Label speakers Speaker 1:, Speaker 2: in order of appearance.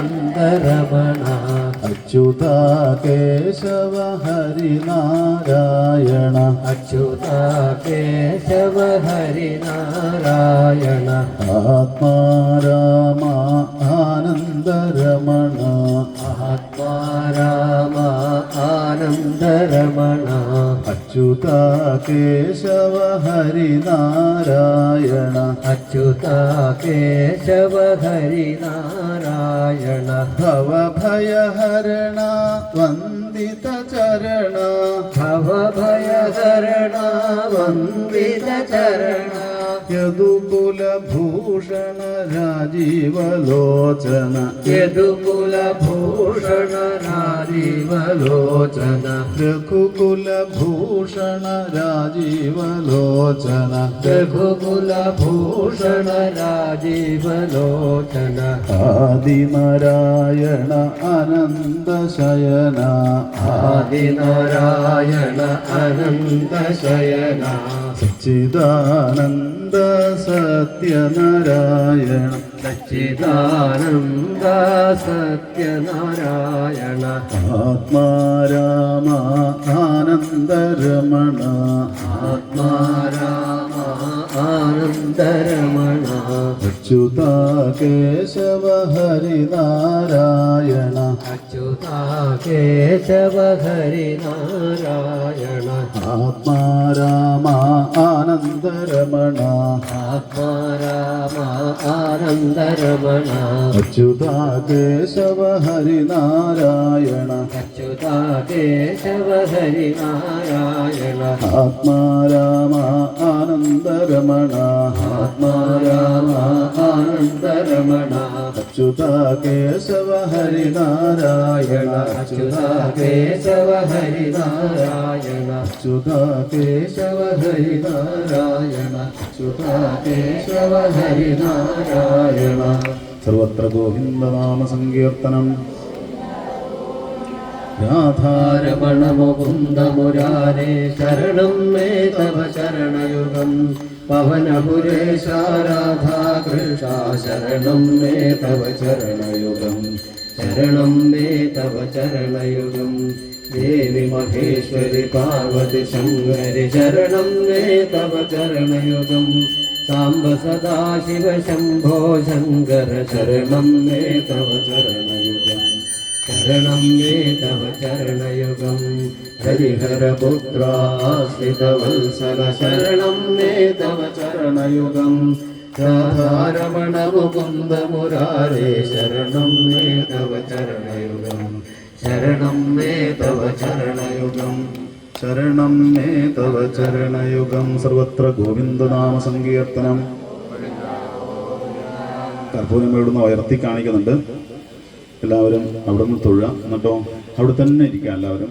Speaker 1: ആത്മാരാമാനന്ദരമണ
Speaker 2: അച്യുത കേശവ ഹരിനാരായണ
Speaker 1: അച്യുത കേശവ ഹരിനാരായണ
Speaker 2: ആത്മാരാമ ആനന്ദരമണ
Speaker 1: ആത്മാരാമ ആനന്ദരമണ
Speaker 2: അച്യുത കേശവ ഹരിനാരായണ.
Speaker 1: അച്യുത കേശവ ഹരിനാരായണ.
Speaker 2: ഭവഭയഹരണ വന്ദിത ചരണ.
Speaker 1: ഭവഭയഹരണ വന്ദിത ചരണ.
Speaker 2: യദുകുലഭൂഷണ രാജീവലോചന
Speaker 1: യദുകുലഭൂഷണ രാജീവലോചന
Speaker 2: രഘുകുലഭൂഷണ രാജീവലോചന
Speaker 1: രഘുകുലഭൂഷണ രാജീവലോചന
Speaker 2: ആദിനാരായണ അനന്തശയന.
Speaker 1: ആദിനാരായണ അനന്തശയന.
Speaker 2: സച്ചിദാനന്ദ സത്യനാരായണ
Speaker 1: സച്ചിദാനന്ദ സത്യനാരായണ
Speaker 2: ആത്മാരാമ ആനന്ദരമണ
Speaker 1: ആത്മാരാമ ആനന്ദരമണ
Speaker 2: അച്യുത കേശവ ഹരിനാരായണ
Speaker 1: അച്യുത കേശവ ഹരിനാരായണ
Speaker 2: ആത്മാരാമ ആനന്ദരമണ.
Speaker 1: ആത്മാരാമ ആനന്ദരമണ.
Speaker 2: അച്യുത കേശവ ഹരിനാരായണ
Speaker 1: അച്യുത കേശവ ഹരിനാരായണ
Speaker 2: ആത്മാരാമ ആനന്ദരമണ.
Speaker 1: ആത്മാരാമ ആനന്ദരമണ.
Speaker 2: അച്യുത കേശവ ഹരിനാരായണ.
Speaker 1: അച്യുത കേശവ ഹരിനാരായണ.
Speaker 2: അച്യുത കേശവ ഹരിനാരായണ.
Speaker 1: അച്യുത കേശവ ഹരിനാരായണ.
Speaker 2: സർവത്ര ഗോവിന്ദനാമ സങ്കീർത്തനം. രാധാ
Speaker 1: രമണ മുകുന്ദ മുരാരേ ശരണം മേ തവ ശരണയുഗം. പവനപുരേശാരാധാ കൃഷ ശരണം മേ തവ ചരണയുഗം ശരണം മേ തവ ചരണയുഗം ദേവി മഹേശ്വരി പാർവതി ശങ്കരി ശരണം മേ തവ ചരണയുഗം സാംബ സദാശിവ ശംഭോ ശങ്കര ശരണം മേ തവ ചരണയുഗം ശരണം മേ തവ ചരണയുഗം. ഹരിഹരപുത്രാശ്രിതവത്സല ശരണം മേ തവ ചരണയുഗം. രാധാരമണ മുകുന്ദ മുരാരേ ശരണം മേ തവ ചരണയുഗം. ശരണം മേ തവ ചരണയുഗം.
Speaker 2: ശരണം മേ ചരണയുഗം. സർവത്ര ഗോവിന്ദനാമ സങ്കീർത്തനം. കർപ്പൂരം ഇവിടുന്ന് ഉയർത്തി കാണിക്കുന്നുണ്ട്. എല്ലാവരും അവിടെ നിന്ന് തൊഴുക. എന്നിട്ടോ അവിടെ തന്നെ ഇരിക്കാം എല്ലാവരും.